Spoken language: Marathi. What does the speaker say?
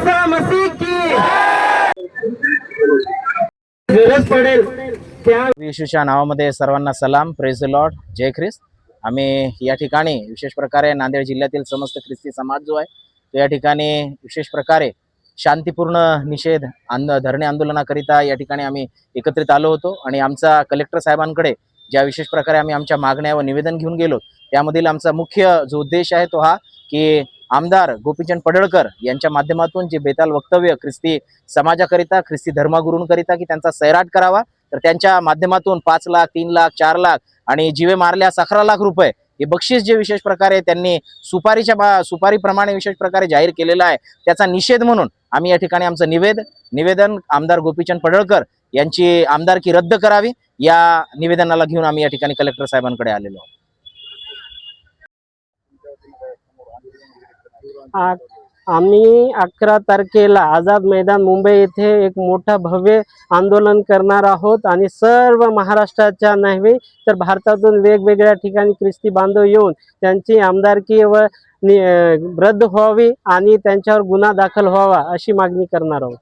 ईसा मसीह की। गरज पडेल त्या नावामध्ये सर्वांना सलाम. प्रेज लॉर्ड जय ख्रिस्त. आम्ही या ठिकाणी विशेष प्रकारे नांदेड जिल्ह्यातील समस्त ख्रिस्ती समाज जो आहे तो या ठिकाणी विशेष प्रकारे शांतीपूर्ण निषेध आंद धरणे आंदोलनाकरिता या ठिकाणी आम्ही एकत्रित आलो होतो. आणि आमचा कलेक्टर साहेबांकडे ज्या विशेष प्रकारे आम्ही आमच्या मागण्या व निवेदन घेऊन गेलो त्यामधील आमचा मुख्य जो उद्देश आहे तो हा की आमदार गोपीचंद पडळकर यांच्या माध्यमातून जे बेताल वक्तव्य ख्रिस्ती समाजाकरिता ख्रिस्ती धर्मगुरूंकरिता की त्यांचा सैराट करावा तर त्यांच्या माध्यमातून पाच लाख तीन लाख चार लाख आणि जीवे मारल्यास अकरा लाख रुपये हे बक्षीस जे विशेष प्रकारे त्यांनी सुपारीच्या सुपारीप्रमाणे विशेष प्रकारे जाहीर केलेला आहे त्याचा निषेध म्हणून आम्ही या ठिकाणी आमचं निवेद निवेदन आमदार गोपीचंद पडळकर यांची आमदारकी रद्द करावी या निवेदनाला घेऊन आम्ही या ठिकाणी कलेक्टर साहेबांकडे आलेलो आहोत. आ- आम्ही अकरा तारखेला आझाद मैदान मुंबई येथे एक मोठा भव्य आंदोलन करणार आहोत आणि सर्व महाराष्ट्राच्या नव्हे तर भारतातून वेगवेगळ्या ठिकाणी ख्रिस्ती बांधव येऊन त्यांची आमदारकी व रद्द व्हावी आणि त्यांच्यावर गुन्हा दाखल व्हावा अशी मागणी करणार आहोत.